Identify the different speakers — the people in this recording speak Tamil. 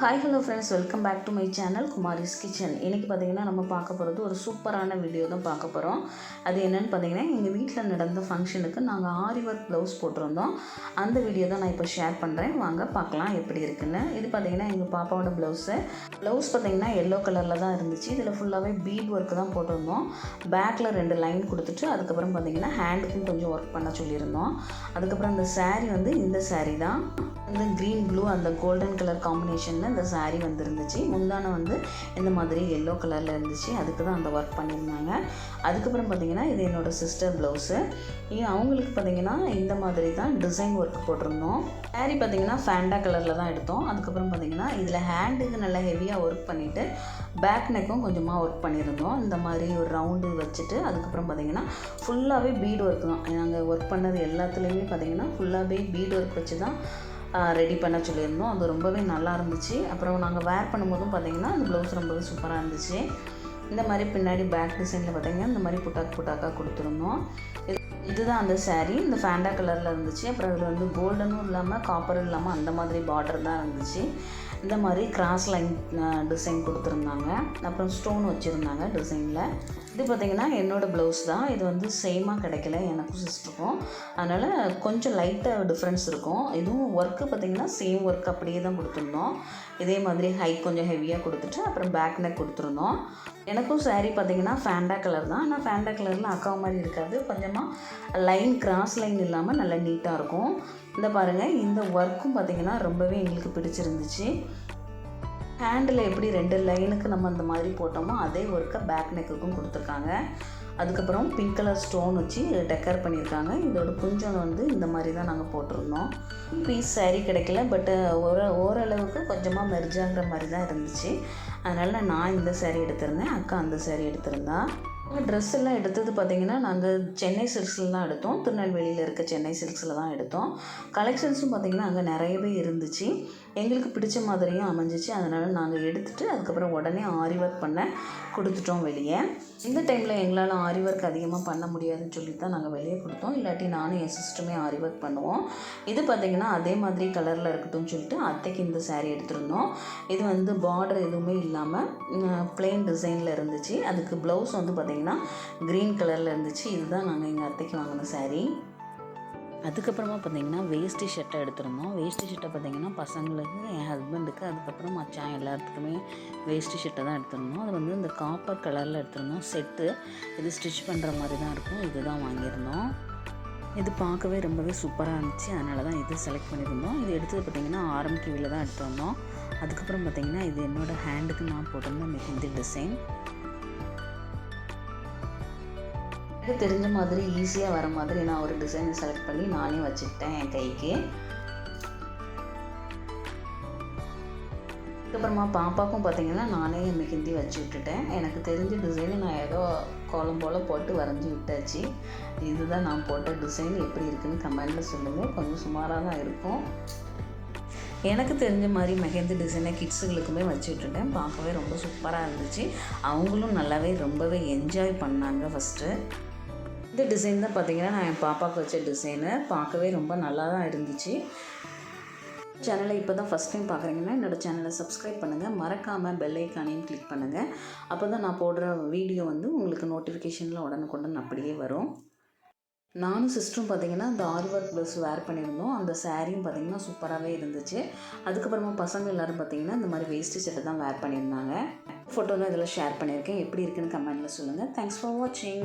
Speaker 1: Hi hello friends welcome back to my channel Kumari's kitchen இன்றைக்கி பார்த்தீங்கன்னா நம்ம பார்க்க போகிறது ஒரு சூப்பரான வீடியோ தான் பார்க்க போகிறோம் அது என்னென்னு பார்த்தீங்கன்னா எங்கள் வீட்டில் நடந்த ஃபங்க்ஷனுக்கு நாங்கள் ஆரி ஒர்க் ப்ளவுஸ் போட்டிருந்தோம். அந்த வீடியோ தான் நான் இப்போ ஷேர் பண்ணுறேன் வாங்க பார்க்கலாம் எப்படி இருக்குன்னு. இது பார்த்தீங்கன்னா எங்கள் பாப்பாவோட ப்ளவுஸு ப்ளவுஸ் பார்த்தீங்கன்னா எல்லோ கலரில் தான் இருந்துச்சு. இதில் ஃபுல்லாகவே பீட் ஒர்க் தான் போட்டிருந்தோம். பேக்கில் ரெண்டு லைன் கொடுத்துட்டு அதுக்கப்புறம் பார்த்தீங்கன்னா ஹேண்டுக்கும் கொஞ்சம் ஒர்க் பண்ண சொல்லியிருந்தோம். அதுக்கப்புறம் அந்த சாரீ வந்து இந்த சாரீ தான். இந்த க்ரீன் ப்ளூ அந்த கோல்டன் கலர் காம்பினேஷனில் இந்த சாரீ வந்துருந்துச்சு. முந்தானம் வந்து இந்த மாதிரி எல்லோ கலரில் இருந்துச்சு. அதுக்கு தான் அந்த ஒர்க் பண்ணியிருந்தாங்க. அதுக்கப்புறம் பார்த்தீங்கன்னா இது என்னோடய சிஸ்டர் ப்ளவுஸு அவங்களுக்கு பார்த்தீங்கன்னா இந்த மாதிரி தான் டிசைன் ஒர்க் போட்டிருந்தோம். Saree பார்த்தீங்கன்னா ஃபேண்டா கலரில் தான் எடுத்தோம். அதுக்கப்புறம் பார்த்தீங்கன்னா இதில் ஹேண்டுக்கு நல்லா ஹெவியாக ஒர்க் பண்ணிவிட்டு பேக் நெக்கும் கொஞ்சமாக ஒர்க் பண்ணியிருந்தோம். இந்த மாதிரி ஒரு ரவுண்டு வச்சுட்டு அதுக்கப்புறம் பார்த்தீங்கன்னா ஃபுல்லாகவே பீட் ஒர்க் தான். நாங்கள் ஒர்க் பண்ணது எல்லாத்துலேயுமே பார்த்தீங்கன்னா ஃபுல்லாகவே பீட் ஒர்க் வச்சு தான் ரெடி பண்ண சொல்லியிருந்தோம். அது ரொம்பவே நல்லா இருந்துச்சு. அப்புறம் நாங்கள் வேர் பண்ணும்போதும் பார்த்தீங்கன்னா அந்த ப்ளவுஸ் ரொம்பவே சூப்பராக இருந்துச்சு. இந்த மாதிரி பின்னாடி பேக் டிசைனில் பார்த்தீங்கன்னா இந்த மாதிரி புட்டாக் புட்டாக்காக கொடுத்துருந்தோம். இது இதுதான் அந்த சேரீ இந்த ஃபேண்டா கலரில் இருந்துச்சு. அப்புறம் அதில் வந்து கோல்டனும் இல்லாமல் காப்பரும் இல்லாமல் அந்த மாதிரி பார்டர் தான் இருந்துச்சு. இந்த மாதிரி கிராஸ் லைன் டிசைன் கொடுத்துருந்தாங்க. அப்புறம் ஸ்டோன் வச்சுருந்தாங்க டிசைனில் இது பார்த்திங்கன்னா என்னோடய ப்ளவுஸ் தான். இது வந்து சேமாக கிடைக்கல எனக்கும் சிஸ்டருக்கும் அதனால் கொஞ்சம் லைட்டாக டிஃப்ரென்ஸ் இருக்கும். இதுவும் ஒர்க்கு பார்த்திங்கன்னா சேம் ஒர்க் அப்படியே தான் கொடுத்துருந்தோம். இதே மாதிரி ஹைட் கொஞ்சம் ஹெவியாக கொடுத்துட்டு அப்புறம் பேக் நெக் கொடுத்துருந்தோம். எனக்கும் சேரீ பார்த்திங்கன்னா ஃபேண்டா கலர் தான். ஆனால் ஃபேண்டா கலரில் அக்கா மாதிரி இருக்காது. கொஞ்சமாக லைன் கிராஸ் லைன் இல்லாமல் நல்லா நீட்டாக இருக்கும். இந்த பாருங்கள் இந்த ஒர்க்கும் பார்த்தீங்கன்னா ரொம்பவே எங்களுக்கு பிடிச்சிருந்துச்சு. ஹேண்டில் எப்படி ரெண்டு லைனுக்கு நம்ம அந்த மாதிரி போட்டோமோ அதே ஒர்க்கை பேக் நெக்குக்கும் கொடுத்துருக்காங்க. அதுக்கப்புறம் பிங்க் கலர் ஸ்டோன் வச்சு டெக்கர் பண்ணியிருக்காங்க. இதோட குஞ்சம் வந்து இந்த மாதிரி தான் நாங்கள் போட்டிருந்தோம். பீஸ் சாரீ கிடைக்கல பட்டு ஓர ஓரளவுக்கு கொஞ்சமாக மெர்ஜாங்கிற மாதிரி தான் இருந்துச்சு. அதனால் நான் இந்த சேரீ எடுத்திருந்தேன் அக்கா அந்த சேரீ எடுத்திருந்தா. ட்ரெஸ் எல்லாம் எடுத்தது பார்த்திங்கன்னா நாங்கள் சென்னை சில்க்ஸில் தான் எடுத்தோம். திருநெல்வேலியில் இருக்க சென்னை சில்க்ஸில் தான் எடுத்தோம். கலெக்ஷன்ஸும் பார்த்திங்கன்னா அங்கே நிறையவே இருந்துச்சு. எங்களுக்கு பிடிச்ச மாதிரியும் அமைஞ்சிச்சு. அதனால் நாங்கள் எடுத்துகிட்டு அதுக்கப்புறம் உடனே ஆரி ஒர்க் பண்ண கொடுத்துட்டோம் வெளியே. இந்த டைமில் எங்களால் ஆரி ஒர்க் அதிகமாக பண்ண முடியாதுன்னு சொல்லி தான் நாங்கள் வெளியே கொடுத்தோம். இல்லாட்டி நானும் என் சிஸ்டருமே ஆரி ஒர்க் பண்ணுவோம். இது பார்த்திங்கன்னா அதே மாதிரி கலரில் இருக்கட்டும்னு சொல்லிட்டு அத்தைக்கு இந்த சேரீ எடுத்திருந்தோம். இது வந்து பார்டர் எதுவுமே இல்லாமல் plain டிசைனில் இருந்துச்சு. அதுக்கு ப்ளவுஸ் வந்து பார்த்திங்கன்னா க்ரீன் கலரில் இருந்துச்சு. இதுதான் நாங்கள் எங்கள் அத்தைக்கு வாங்கின சாரீ அதுக்கப்புறமா பார்த்தீங்கன்னா வேஷ்டி ஷர்ட்டை எடுத்துருந்தோம். வேஷ்டி ஷர்ட்டை பார்த்தீங்கன்னா பசங்களுக்கு என் ஹஸ்பண்டுக்கு அதுக்கப்புறம் மச்சான் எல்லாத்துக்குமே வேஷ்டி ஷர்ட்டை தான் எடுத்துருந்தோம். அது வந்து இந்த காப்பர் கலரில் எடுத்துருந்தோம். செட்டு இது ஸ்டிச் பண்ணுற மாதிரி தான் இருக்கும். இதுதான் வாங்கியிருந்தோம். இது பார்க்கவே ரொம்பவே சூப்பராக இருந்துச்சு. அதனால தான் இது செலக்ட் பண்ணியிருந்தோம். இது எடுத்தது பார்த்திங்கன்னா ஆரம் கிவியில் தான் எடுத்துருந்தோம். அதுக்கப்புறம் பார்த்திங்கன்னா இது என்னோடய ஹேண்டுக்கு நான் போட்டிருந்த மெஹந்தி டிசைன் எனக்கு தெரிஞ்ச மாதிரி ஈஸியாக வர மாதிரி நான் ஒரு டிசைனை செலக்ட் பண்ணி நானே வச்சுக்கிட்டேன் என் கைக்கு. அதுக்கப்புறமா பாப்பாக்கும் பார்த்தீங்கன்னா நானே மெஹந்தி வச்சு விட்டுட்டேன். எனக்கு தெரிஞ்ச டிசைனை நான் ஏதோ கோலம் போல் போட்டு வரைஞ்சி விட்டாச்சு. இதுதான் நான் போட்ட டிசைன் எப்படி இருக்குன்னு கமெண்டில் சொல்லுங்கள் கொஞ்சம் சுமாராக தான் இருக்கும். எனக்கு தெரிஞ்ச மாதிரி மெஹந்தி டிசைனை கிட்ஸுகளுக்குமே வச்சுட்ருக்கேன் பார்க்கவே ரொம்ப சூப்பராக இருந்துச்சு. அவங்களும் நல்லாவே ரொம்பவே என்ஜாய் பண்ணாங்க ஃபஸ்ட்டு இந்த டிசைன் தான் பார்த்தீங்கன்னா நான் என் பாப்பாவுக்கு வச்ச டிசைனு பார்க்கவே ரொம்ப நல்லா தான் இருந்துச்சு. சேனலை இப்போ தான் ஃபஸ்ட் டைம் பார்க்குறீங்கன்னா என்னோடய சேனலை சப்ஸ்கிரைப் பண்ணுங்கள் மறக்காமல் பெல் ஐக்கானையும் கிளிக் பண்ணுங்கள் அப்போ தான் நான் போடுற வீடியோ வந்து உங்களுக்கு நோட்டிஃபிகேஷனில் உடனுக்குடன் அப்படியே வரும். நானும் சிஸ்டரும் பார்த்தீங்கன்னா அந்த ஆரி ஒர்க் ப்ளவுஸ் வேர் பண்ணியிருந்தோம். அந்த சாரியும் பார்த்தீங்கன்னா சூப்பராகவே இருந்துச்சு. அதுக்கப்புறமா பசங்க எல்லோரும் பார்த்தீங்கன்னா இந்த மாதிரி வேஸ்ட்டு சட்டை தான் வேர் பண்ணியிருந்தாங்க. ஃபோட்டோ தான் இதில் ஷேர் பண்ணியிருக்கேன். எப்படி இருக்குன்னு கமெண்ட்டில் சொல்லுங்கள் தேங்க்ஸ் ஃபார் வாட்சிங்